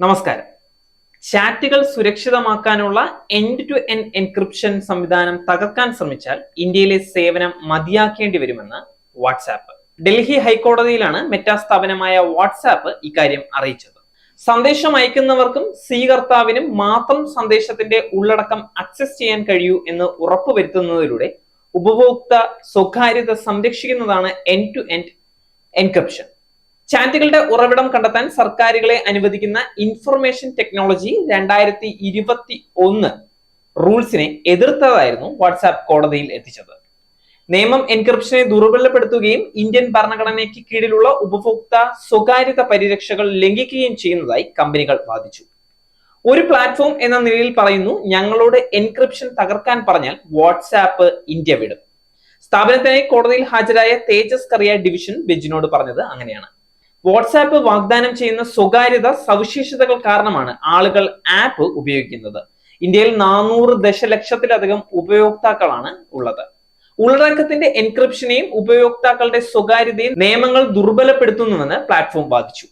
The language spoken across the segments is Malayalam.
നമസ്കാരം. ചാറ്റുകൾ സുരക്ഷിതമാക്കാനുള്ള എൻഡ് ടു എൻഡ് എൻക്രിപ്ഷൻ സംവിധാനം തകർക്കാൻ ശ്രമിച്ചാൽ ഇന്ത്യയിലെ സേവനം മതിയാക്കേണ്ടി വരുമെന്ന് വാട്സാപ്പ്. ഡൽഹി ഹൈക്കോടതിയിലാണ് മെറ്റാ സ്ഥാപനമായ വാട്സാപ്പ് ഇക്കാര്യം അറിയിച്ചത്. സന്ദേശം അയക്കുന്നവർക്കും സ്വീകർത്താവിനും മാത്രം സന്ദേശത്തിന്റെ ഉള്ളടക്കം അക്സസ് ചെയ്യാൻ കഴിയൂ എന്ന് ഉറപ്പുവരുത്തുന്നതിലൂടെ ഉപഭോക്തൃ സ്വകാര്യത സംരക്ഷിക്കുന്നതാണ് എൻഡ് ടു എൻഡ് എൻക്രിപ്ഷൻ ചാറ്റുകളുടെ ഉറവിടം കണ്ടെത്താൻ സർക്കാരുകളെ അനുവദിക്കുന്ന ഇൻഫർമേഷൻ ടെക്നോളജി രണ്ടായിരത്തി ഇരുപത്തി ഒന്ന് റൂൾസിനെ എതിർത്തതായിരുന്നു വാട്സാപ്പ് കോടതിയിൽ എത്തിച്ചത്. നിയമം എൻക്രിപ്ഷനെ ദുർബലപ്പെടുത്തുകയും ഇന്ത്യൻ ഭരണഘടനയ്ക്ക് കീഴിലുള്ള ഉപഭോക്ത സ്വകാര്യത പരിരക്ഷകൾ ലംഘിക്കുകയും ചെയ്യുന്നതായി കമ്പനികൾ വാദിച്ചു. ഒരു പ്ലാറ്റ്ഫോം എന്ന നിലയിൽ പറയുന്നു ഞങ്ങളോട് എൻക്രിപ്ഷൻ തകർക്കാൻ പറഞ്ഞാൽ വാട്സാപ്പ് ഇന്ത്യ വിടും. സ്ഥാപനത്തിനായി കോടതിയിൽ ഹാജരായ തേജസ് കറിയ ഡിവിഷൻ ബെഞ്ചിനോട് പറഞ്ഞത് അങ്ങനെയാണ്. വാട്സാപ്പ് വാഗ്ദാനം ചെയ്യുന്ന സ്വകാര്യത സവിശേഷതകൾ കാരണമാണ് ആളുകൾ ആപ്പ് ഉപയോഗിക്കുന്നത്. ഇന്ത്യയിൽ നാനൂറ് ദശലക്ഷത്തിലധികം ഉപയോക്താക്കളാണ് ഉള്ളത്. ഉള്ളടക്കത്തിന്റെ എൻക്രിപ്ഷനെയും ഉപയോക്താക്കളുടെ സ്വകാര്യതയും നിയമങ്ങൾ ദുർബലപ്പെടുത്തുന്നുവെന്ന് പ്ലാറ്റ്ഫോം വാദിച്ചു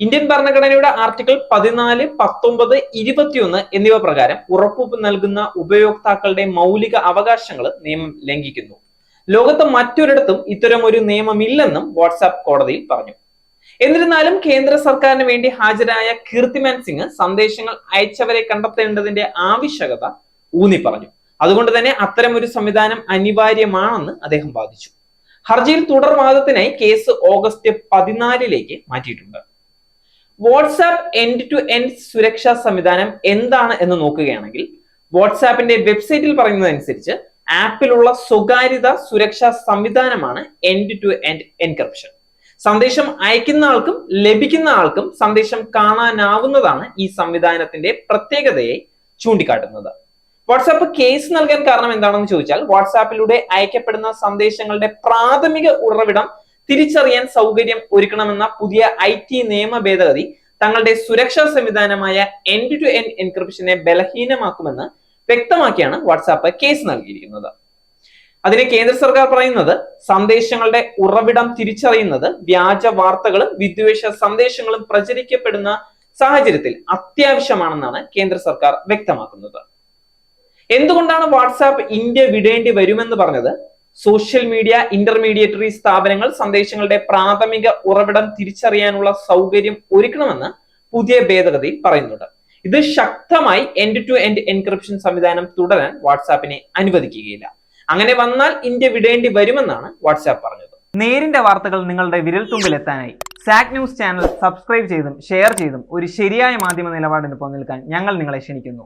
ഇന്ത്യൻ ഭരണഘടനയുടെ ആർട്ടിക്കിൾ പതിനാല് പത്തൊമ്പത് ഇരുപത്തിയൊന്ന് എന്നിവ പ്രകാരം ഉറപ്പു നൽകുന്ന ഉപയോക്താക്കളുടെ മൗലിക അവകാശങ്ങൾ നിയമം ലംഘിക്കുന്നു. ലോകത്ത് മറ്റൊരിടത്തും ഇത്തരം ഒരു നിയമമില്ലെന്നും വാട്സാപ്പ് കോടതിയിൽ പറഞ്ഞു. എന്നിരുന്നാലും കേന്ദ്ര സർക്കാരിന് വേണ്ടി ഹാജരായ കീർത്തിമാൻ സിംഗ് സന്ദേശങ്ങൾ അയച്ചവരെ കണ്ടെത്തേണ്ടതിന്റെ ആവശ്യകത ഊന്നി പറഞ്ഞു. അതുകൊണ്ട് തന്നെ അത്തരം ഒരു സംവിധാനം അനിവാര്യമാണെന്ന് അദ്ദേഹം വാദിച്ചു. ഹർജിയിൽ തുടർവാദത്തിനായി കേസ് ഓഗസ്റ്റ് പതിനാലിലേക്ക് മാറ്റിയിട്ടുണ്ട്. വാട്സാപ്പ് എൻഡ് ടു എൻഡ് സുരക്ഷാ സംവിധാനം എന്താണ് എന്ന് നോക്കുകയാണെങ്കിൽ വാട്സാപ്പിന്റെ വെബ്സൈറ്റിൽ പറയുന്നതനുസരിച്ച് ആപ്പിലുള്ള സ്വകാര്യത സുരക്ഷാ സംവിധാനമാണ് എൻഡ് ടു എൻഡ് എൻക്രിപ്ഷൻ സന്ദേശം അയക്കുന്ന ആൾക്കും ലഭിക്കുന്ന ആൾക്കും സന്ദേശം കാണാനാവുന്നതാണ് ഈ സംവിധാനത്തിന്റെ പ്രത്യേകതയെ ചൂണ്ടിക്കാട്ടുന്നത്. വാട്സാപ്പ് കേസ് നൽകാൻ കാരണം എന്താണെന്ന് ചോദിച്ചാൽ വാട്സാപ്പിലൂടെ അയക്കപ്പെടുന്ന സന്ദേശങ്ങളുടെ പ്രാഥമിക ഉറവിടം തിരിച്ചറിയാൻ സൗകര്യം ഒരുക്കണമെന്ന പുതിയ ഐ ടി നിയമ ഭേദഗതി തങ്ങളുടെ സുരക്ഷാ സംവിധാനമായ എൻഡ് ടു എൻ എൻക്രിപ്ഷനെ ബലഹീനമാക്കുമെന്ന് വ്യക്തമാക്കിയാണ് വാട്സാപ്പ് കേസ് നൽകിയിരിക്കുന്നത്. അതിന് കേന്ദ്ര സർക്കാർ പറയുന്നത് സന്ദേശങ്ങളുടെ ഉറവിടം തിരിച്ചറിയുന്നത് വ്യാജ വാർത്തകളും വിദ്വേഷ സന്ദേശങ്ങളും പ്രചരിക്കപ്പെടുന്ന സാഹചര്യത്തിൽ അത്യാവശ്യമാണെന്നാണ് കേന്ദ്ര സർക്കാർ വ്യക്തമാക്കുന്നത്. എന്തുകൊണ്ടാണ് വാട്സാപ്പ് ഇന്ത്യ വിടേണ്ടി വരുമെന്ന് പറഞ്ഞത്? സോഷ്യൽ മീഡിയ ഇന്റർമീഡിയറ്ററി സ്ഥാപനങ്ങൾ സന്ദേശങ്ങളുടെ പ്രാഥമിക ഉറവിടം തിരിച്ചറിയാനുള്ള സൗകര്യം ഒരുക്കണമെന്ന് പുതിയ ഭേദഗതി പറയുന്നുണ്ട്. ഇത് ശക്തമായി എൻഡ് ടു എൻഡ് എൻക്രിപ്ഷൻ സംവിധാനം തുടരാൻ വാട്സാപ്പിനെ അനുവദിക്കുകയില്ല. അങ്ങനെ വന്നാൽ ഇന്ത്യ വിടേണ്ടി വരുമെന്നാണ് വാട്സാപ്പ് പറഞ്ഞത്. നേരിന്റെ വാർത്തകൾ നിങ്ങളുടെ വിരൽത്തുമ്പിൽ എത്താനായി. സാക് ന്യൂസ് ചാനൽ സബ്സ്ക്രൈബ് ചെയ്തും ഷെയർ ചെയ്തും ഒരു ശരിയായ മാധ്യമ നിലപാടിന് നിൽക്കാൻ ഞങ്ങൾ നിങ്ങളെ ക്ഷണിക്കുന്നു.